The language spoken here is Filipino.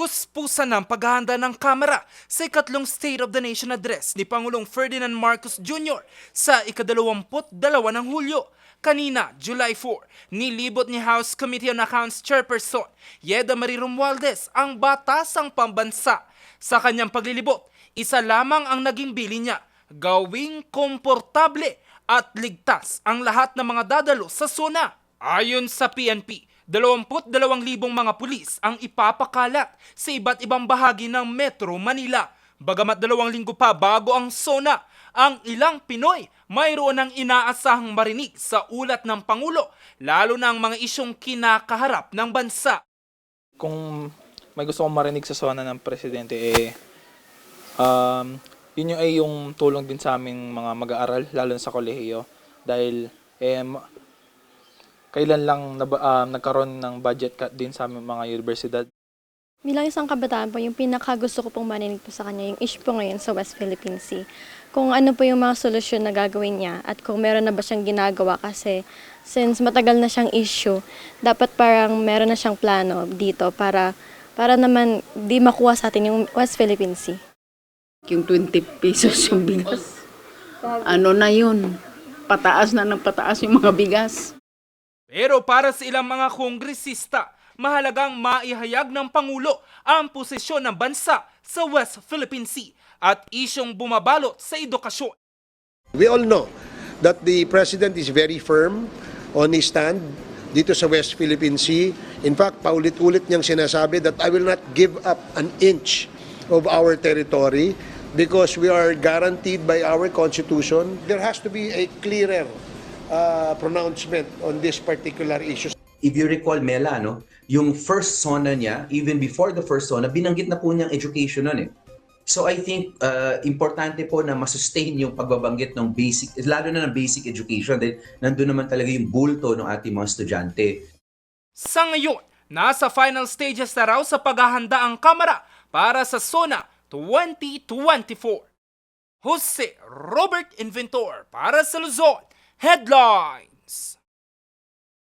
Puspusan ng paghahanda ng Kamara sa ikatlong State of the Nation Address ni Pangulong Ferdinand Marcos Jr. sa ikadalawamput dalawa ng Hulyo. Kanina, July 4, nilibot ni House Committee on Accounts Chairperson Yeda Marie Romualdez ang batasang pambansa. Sa kanyang paglilibot, isa lamang ang naging bili niya, gawing komportable at ligtas ang lahat ng mga dadalo sa zona. Ayon sa PNP, 22,000 mga pulis ang ipapakalat sa iba't ibang bahagi ng Metro Manila. Bagamat dalawang linggo pa bago ang zona, ang ilang Pinoy mayroon ng inaasahang marinig sa ulat ng Pangulo, lalo na ang mga isyong kinakaharap ng bansa. kung may gusto kong marinig sa zona ng presidente eh um, yun yung ay yung tulong din sa aming mga mag-aaral lalo na sa kolehiyo dahil eh, kailan lang nab- um, nagkaroon ng budget cut din sa aming mga universidad Bilang isang kabataan po, yung pinaka gusto ko pong marinig po sa kanya, yung issue po ngayon sa West Philippine Sea. Kung ano po yung mga solusyon na gagawin niya at kung meron na ba siyang ginagawa kasi since matagal na siyang issue, dapat parang meron na siyang plano dito para para naman di makuha sa atin yung West Philippine Sea. Yung 20 pesos yung bigas. Ano na yun? Pataas na ng pataas yung mga bigas. Pero para sa ilang mga kongresista, mahalagang maihayag ng Pangulo ang posisyon ng bansa sa West Philippine Sea at isyong bumabalot sa edukasyon. We all know that the President is very firm on his stand dito sa West Philippine Sea. In fact, paulit-ulit niyang sinasabi that I will not give up an inch of our territory because we are guaranteed by our Constitution. There has to be a clearer uh, pronouncement on this particular issue. if you recall Mela, no, yung first SONA niya, even before the first SONA, binanggit na po niyang education nun eh. So I think uh, importante po na masustain yung pagbabanggit ng basic, lalo na ng basic education dahil nandun naman talaga yung bulto ng ating mga estudyante. Sa ngayon, nasa final stages na raw sa paghahanda ang Kamara para sa SONA 2024. Jose Robert Inventor para sa Luzon Headlines.